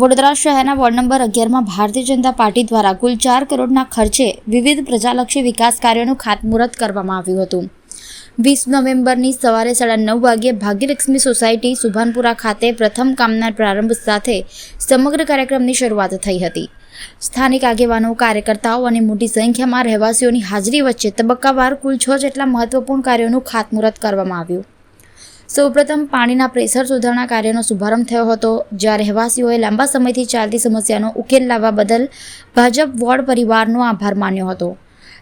વડોદરા શહેરના ward number અગિયારમાં Bharatiya Janata party દ્વારા કુલ ચાર કરોડના ખર્ચે વિવિધ પ્રજાલક્ષી વિકાસ કાર્યોનું ખાતમુહૂર્ત કરવામાં આવ્યું હતું. વીસ નવેમ્બરની સવારે સાડા નવ વાગ્યે ભાગ્યલક્ષ્મી સોસાયટી સુભાનપુરા ખાતે પ્રથમ કામના પ્રારંભ સાથે સમગ્ર કાર્યક્રમની શરૂઆત થઈ હતી. સ્થાનિક આગેવાનો, કાર્યકર્તાઓ અને મોટી સંખ્યામાં રહેવાસીઓની હાજરી વચ્ચે તબક્કાવાર કુલ છ જેટલા મહત્વપૂર્ણ કાર્યોનું ખાતમુહૂર્ત કરવામાં આવ્યું. સૌપ્રથમ પાણીના પ્રેશર સુધારણા કાર્યનો શુભારંભ થયો હતો, જ્યાં રહેવાસીઓએ લાંબા સમયથી ચાલતી સમસ્યાનો ઉકેલ લાવવા બદલ ભાજપ વોર્ડ પરિવારનો આભાર માન્યો હતો.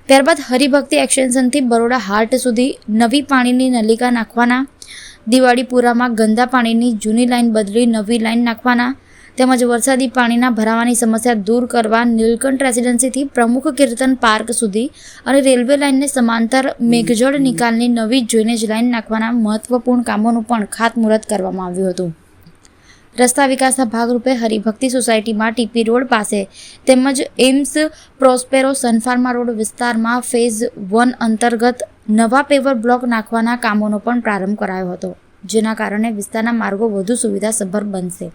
ત્યારબાદ હરિભક્તિ એક્સટેન્શનથી બરોડા હાર્ટ સુધી નવી પાણીની નલિકા નાખવાના, દિવાળીપુરામાં ગંદા પાણીની જૂની લાઇન બદલી નવી લાઈન નાખવાના તેમજ વરસાદી પાણીના ભરાવાની સમસ્યા દૂર કરવા નીલકંઠ રેસિડેન્સીથી પ્રમુખ કીર્તન પાર્ક સુધી અને રેલવે લાઇનને સમાંતર મેઘજળ નિકાલની નવી ડ્રેનેજ લાઇન નાખવાના મહત્વપૂર્ણ કામોનું પણ ખાતમુહૂર્ત કરવામાં આવ્યું હતું. રસ્તા વિકાસના ભાગરૂપે હરિભક્તિ સોસાયટીમાં ટીપી રોડ પાસે તેમજ Ems Prospero Sun Pharma road વિસ્તારમાં ફેઝ વન અંતર્ગત નવા પેવર બ્લોક નાખવાના કામોનો પણ પ્રારંભ કરાયો હતો, જેના કારણે વિસ્તારના માર્ગો વધુ સુવિધાસભર બનશે.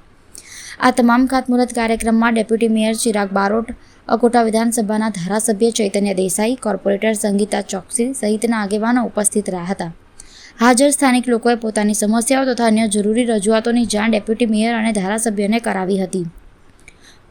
આ તમામ ખાતમુહૂર્ત કાર્યક્રમમાં ડેપ્યુટી મેયર ચિરાગ બારોટ, અકોટા વિધાનસભાના ધારાસભ્ય ચૈતન્ય દેસાઈ, કોર્પોરેટર સંગીતા ચોકસી સહિતના આગેવાનો ઉપસ્થિત રહ્યા હતા. હાજર સ્થાનિક લોકોએ પોતાની સમસ્યાઓ તથા અન્ય જરૂરી રજૂઆતોની જાણ ડેપ્યુટી મેયર અને ધારાસભ્યોને કરાવી હતી.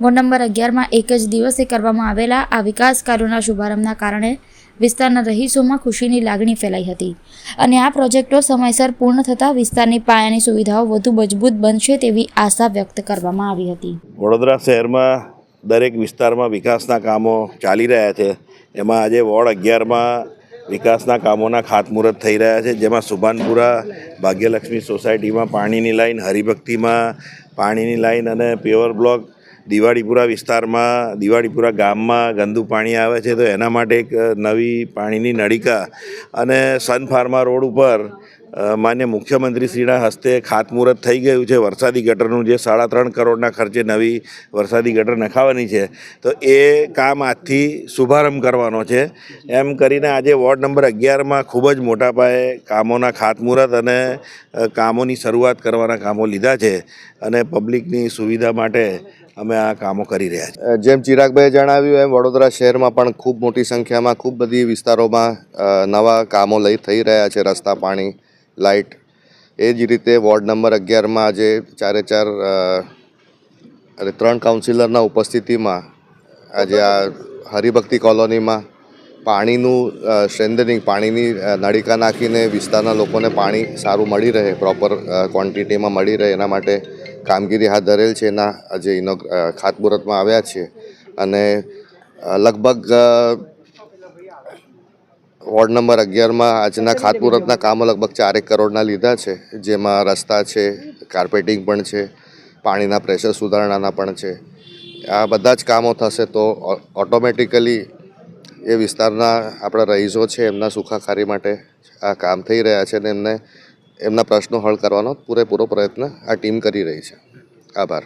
વોર્ડ નંબર અગિયારમાં એક જ દિવસે કરવામાં આવેલા આ વિકાસ કાર્યોના શુભારંભના કારણે વિસ્તારના રહીશોમાં ખુશીની લાગણી ફેલાઈ હતી. અને આ પ્રોજેક્ટો સમયસર પૂર્ણ થતાં વિસ્તારની પાયાની સુવિધાઓ વધુ મજબૂત બનશે તેવી આશા વ્યક્ત કરવામાં આવી હતી. વડોદરા શહેરમાં દરેક વિસ્તારમાં વિકાસના કામો ચાલી રહ્યા છે. એમાં આજે વોર્ડ અગિયારમાં વિકાસના કામોના ખાતમુહૂર્ત થઈ રહ્યા છે. જેમાં સુભાનપુરા ભાગ્યલક્ષ્મી સોસાયટીમાં પાણીની લાઈન, હરિભક્તિમાં પાણીની લાઈન અને પેવર બ્લોક દિવાળીપુરા વિસ્તારમાં, દિવાળીપુરા ગામમાં ગંદુ પાણી આવે છે, તો એના માટે એક નવી પાણીની નળિકા અને સન ફાર્મા રોડ ઉપર માન્ય મુખ્યમંત્રીશ્રીના હસ્તે ખાતમુહૂર્ત થઈ ગયું છે. વરસાદી ગટરનું જે સાડા ત્રણ કરોડના ખર્ચે નવી વરસાદી ગટર નખાવાની છે. તો એ કામ આજથી શુભારંભ કરવાનો છે. એમ કરીને આજે વોર્ડ નંબર અગિયારમાં ખૂબ જ મોટા પાયે કામોના ખાતમુહૂર્ત અને કામોની શરૂઆત કરવાના કામો લીધા છે અને પબ્લિકની સુવિધા માટે અમે આ કામો કરી રહ્યા છીએ. જેમ ચિરાગભાઈએ જણાવ્યું એમ, વડોદરા શહેરમાં પણ ખૂબ મોટી સંખ્યામાં, ખૂબ બધી વિસ્તારોમાં નવા કામો લઈ થઈ રહ્યા છે. રસ્તા, પાણી, લાઇટ. એ જ રીતે વોર્ડ નંબર અગિયારમાં આજે ચારે ચાર અરે, ત્રણ કાઉન્સિલરના ઉપસ્થિતિમાં આજે આ હરિભક્તિ કોલોનીમાં પાણીનું સ્ટ્રેન્થનિંગ પાણીની નળિકા નાખીને વિસ્તારના લોકોને પાણી સારું મળી રહે પ્રોપર ક્વોન્ટિટીમાં મળી રહે એના માટે કામગીરી હાથ ધરેલ છે એના આજે ઇનો ખાતમુહૂર્તમાં આવ્યા છે. અને લગભગ વોર્ડ નંબર અગિયારમાં આજના ખાતમુહૂર્તના કામો લગભગ ચારેક કરોડના લીધા છે. જેમાં રસ્તા છે, કાર્પેટિંગ પણ છે, પાણીના પ્રેશર સુધારણાના પણ છે. આ બધા જ કામો થશે તો ઓટોમેટિકલી એ વિસ્તારના આપણા રહીશો છે એમના સુખાકારી માટે આ કામ થઈ રહ્યા છે અને એમને એમના પ્રશ્નો હલ કરવાનો પૂરેપૂરો પ્રયત્ન આ ટીમ કરી રહી છે. આભાર.